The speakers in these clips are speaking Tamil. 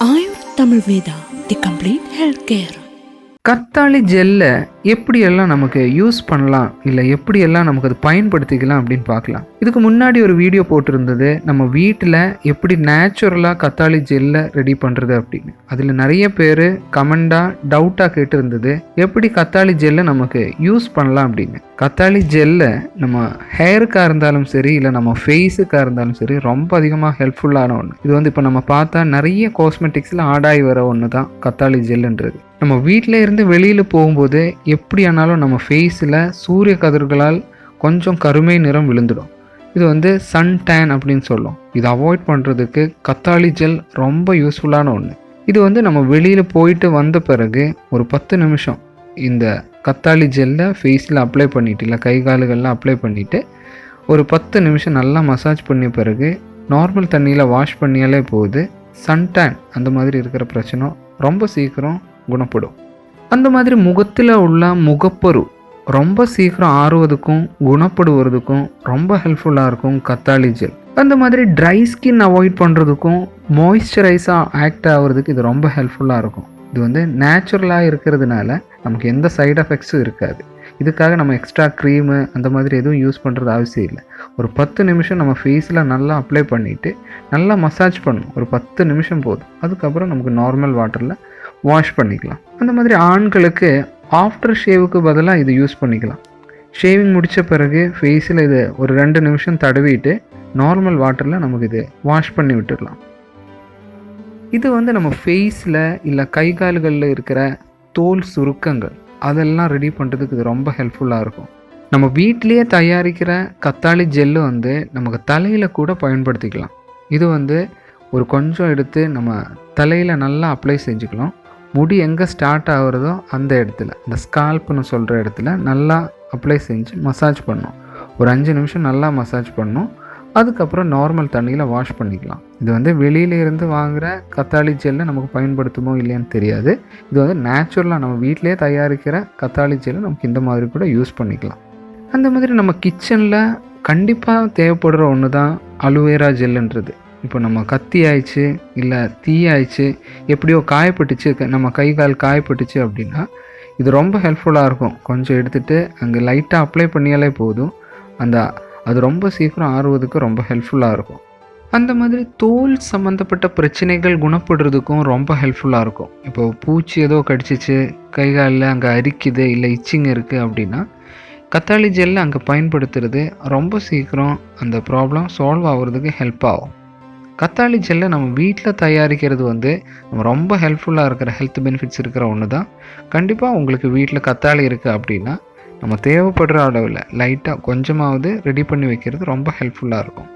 Ayur Tamil Veda, the complete health care. கத்தாழி ஜெல்லை எப்படியெல்லாம் நமக்கு யூஸ் பண்ணலாம்? இல்லை எப்படியெல்லாம் நமக்கு அது பயன்படுத்திக்கலாம் அப்படின்னு பார்க்கலாம். இதுக்கு முன்னாடி ஒரு வீடியோ போட்டிருந்தது நம்ம வீட்டில் எப்படி நேச்சுரலாக கத்தாழி ஜெல்லை ரெடி பண்ணுறது அப்படின்னு. அதில் நிறைய பேர் கமெண்டாக டவுட்டாக கேட்டிருந்தது எப்படி கத்தாழி ஜெல்லை நமக்கு யூஸ் பண்ணலாம் அப்படின்னு. கத்தாழி ஜெல்லை நம்ம ஹேருக்காக இருந்தாலும் சரி இல்லை நம்ம ஃபேஸுக்காக இருந்தாலும் சரி ரொம்ப அதிகமாக ஹெல்ப்ஃபுல்லான ஒன்று இது வந்து இப்போ நம்ம பார்த்தா நிறைய காஸ்மெட்டிக்ஸில் ஆடாகி வர ஒன்று தான் கத்தாழி ஜெல்லுன்றது. நம்ம வீட்டில் இருந்து வெளியில் போகும்போது எப்படியானாலும் நம்ம ஃபேஸில் சூரிய கதிர்களால் கொஞ்சம் கருமை நிறம் விழுந்துடும். இது வந்து சன் டேன் அப்படின்னு சொல்லும். இதை அவாய்ட் பண்ணுறதுக்கு கத்தாழி ஜெல் ரொம்ப யூஸ்ஃபுல்லான ஒன்று இது வந்து நம்ம வெளியில் போயிட்டு வந்த பிறகு ஒரு பத்து நிமிஷம் இந்த கத்தாழி ஜெல்லை ஃபேஸில் அப்ளை பண்ணிட்டு இல்லை கை காலுகளில் அப்ளை பண்ணிவிட்டு ஒரு பத்து நிமிஷம் நல்லா மசாஜ் பண்ணிய பிறகு நார்மல் தண்ணியில் வாஷ் பண்ணியாலே போகுது. சன்டேன் அந்த மாதிரி இருக்கிற பிரச்சனை ரொம்ப சீக்கிரம் குணப்படும். அந்த மாதிரி முகத்தில் உள்ள முகப்பரு ரொம்ப சீக்கிரம் ஆறுவதுக்கும் குணப்படுவதுக்கும் ரொம்ப ஹெல்ப்ஃபுல்லாக இருக்கும் கத்தாழி ஜெல் அந்த மாதிரி ட்ரை ஸ்கின் அவாய்ட் பண்ணுறதுக்கும் மாய்ஸ்சரைஸாக ஆக்ட் ஆகிறதுக்கு இது ரொம்ப ஹெல்ப்ஃபுல்லாக இருக்கும். இது வந்து நேச்சுரலாக இருக்கிறதுனால நமக்கு எந்த சைடு எஃபெக்ட்ஸும் இருக்காது. இதுக்காக நம்ம எக்ஸ்ட்ரா க்ரீமு அந்த மாதிரி எதுவும் யூஸ் பண்ணுறது அவசியம் இல்லை. ஒரு பத்து நிமிஷம் நம்ம ஃபேஸில் நல்லா அப்ளை பண்ணிவிட்டு நல்லா மசாஜ் பண்ணணும். ஒரு பத்து நிமிஷம் போதும். அதுக்கப்புறம் நமக்கு நார்மல் வாட்டரில் வாஷ் பண்ணிக்கலாம். அந்த மாதிரி ஆண்களுக்கு ஆஃப்டர் ஷேவுக்கு பதிலாக இது யூஸ் பண்ணிக்கலாம். ஷேவிங் முடித்த பிறகு ஃபேஸில் இது ஒரு ரெண்டு நிமிஷம் தடவிட்டு நார்மல் வாட்டரில் நமக்கு இது வாஷ் பண்ணி விட்டுடலாம். இது வந்து நம்ம ஃபேஸில் இல்லை கை கால்களில் இருக்கிற தோல் சுருக்கங்கள் அதெல்லாம் ரெடி பண்ணுறதுக்கு இது ரொம்ப ஹெல்ப்ஃபுல்லாக இருக்கும். நம்ம வீட்டிலேயே தயாரிக்கிற கத்தாழி ஜெல்லு வந்து நமக்கு தலையில் கூட பயன்படுத்திக்கலாம். இது வந்து ஒரு கொஞ்சம் எடுத்து நம்ம தலையில் நல்லா அப்ளை செஞ்சுக்கலாம். முடி எங்கே ஸ்டார்ட் ஆகுறதோ அந்த இடத்துல இந்த ஸ்கால்ப்னு சொல்கிற இடத்துல நல்லா அப்ளை செஞ்சு மசாஜ் பண்ணும். ஒரு அஞ்சு நிமிஷம் நல்லா மசாஜ் பண்ணும். அதுக்கப்புறம் நார்மல் தண்ணியில் வாஷ் பண்ணிக்கலாம். இது வந்து வெளியில இருந்து வாங்குகிற கத்தாழி ஜெல்லை நமக்கு பயன்படுத்துமோ இல்லையான்னு தெரியாது. இது வந்து நேச்சுரலாக நம்ம வீட்டிலே தயாரிக்கிற கத்தாழி ஜெல்லை நமக்கு இந்த மாதிரி கூட யூஸ் பண்ணிக்கலாம். அந்த மாதிரி நம்ம கிச்சனில் கண்டிப்பாக தேவைப்படுற ஒன்று தான் அலுவேரா ஜெல்லுன்றது இப்போ நம்ம கத்தி ஆயிடுச்சு இல்லை தீ ஆயிடுச்சு எப்படியோ காயப்பட்டுச்சு நம்ம கை கால் காயப்பட்டுச்சு அப்படின்னா இது ரொம்ப ஹெல்ப்ஃபுல்லாக இருக்கும். கொஞ்சம் எடுத்துகிட்டு அங்கே லைட்டாக அப்ளை பண்ணியாலே போதும். அந்த அது ரொம்ப சீக்கிரம் ஆறுவதுக்கு ரொம்ப ஹெல்ப்ஃபுல்லாக இருக்கும். அந்த மாதிரி தோல் சம்மந்தப்பட்ட பிரச்சனைகள் குணப்படுறதுக்கும் ரொம்ப ஹெல்ப்ஃபுல்லாக இருக்கும். இப்போ பூச்சி ஏதோ கடிச்சிச்சு கை காலில் அங்கே அரிக்குது இல்லை இச்சிங் இருக்குது அப்படின்னா கத்தாழி ஜெல்லை அங்கே பயன்படுத்துறது ரொம்ப சீக்கிரம் அந்த ப்ராப்ளம் சால்வ் ஆகுறதுக்கு ஹெல்ப் ஆகும். கத்தாழி ஜெல்லை நம்ம வீட்டில் தயாரிக்கிறது வந்து ரொம்ப ஹெல்ப்ஃபுல்லாக இருக்கிற ஹெல்த் பெனிஃபிட்ஸ் இருக்கிற ஒன்று தான் கண்டிப்பாக உங்களுக்கு வீட்டில் கத்தாழி இருக்குது அப்படின்னா நம்ம தேவைப்படுற அளவில் லைட்டாக கொஞ்சமாவது ரெடி பண்ணி வைக்கிறது ரொம்ப ஹெல்ப்ஃபுல்லாக இருக்கும்.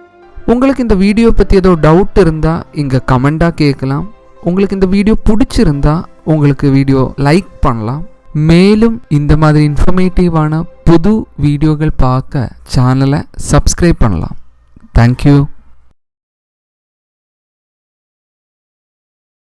உங்களுக்கு இந்த வீடியோ பற்றி ஏதோ டவுட் இருந்தால் இங்கே கமெண்ட்டாக கேட்கலாம். உங்களுக்கு இந்த வீடியோ பிடிச்சிருந்தா உங்களுக்கு வீடியோ லைக் பண்ணலாம். மேலும் இந்த மாதிரி இன்ஃபர்மேட்டிவான புது வீடியோகள் பார்க்க சேனலை சப்ஸ்கிரைப் பண்ணலாம். தேங்க்யூ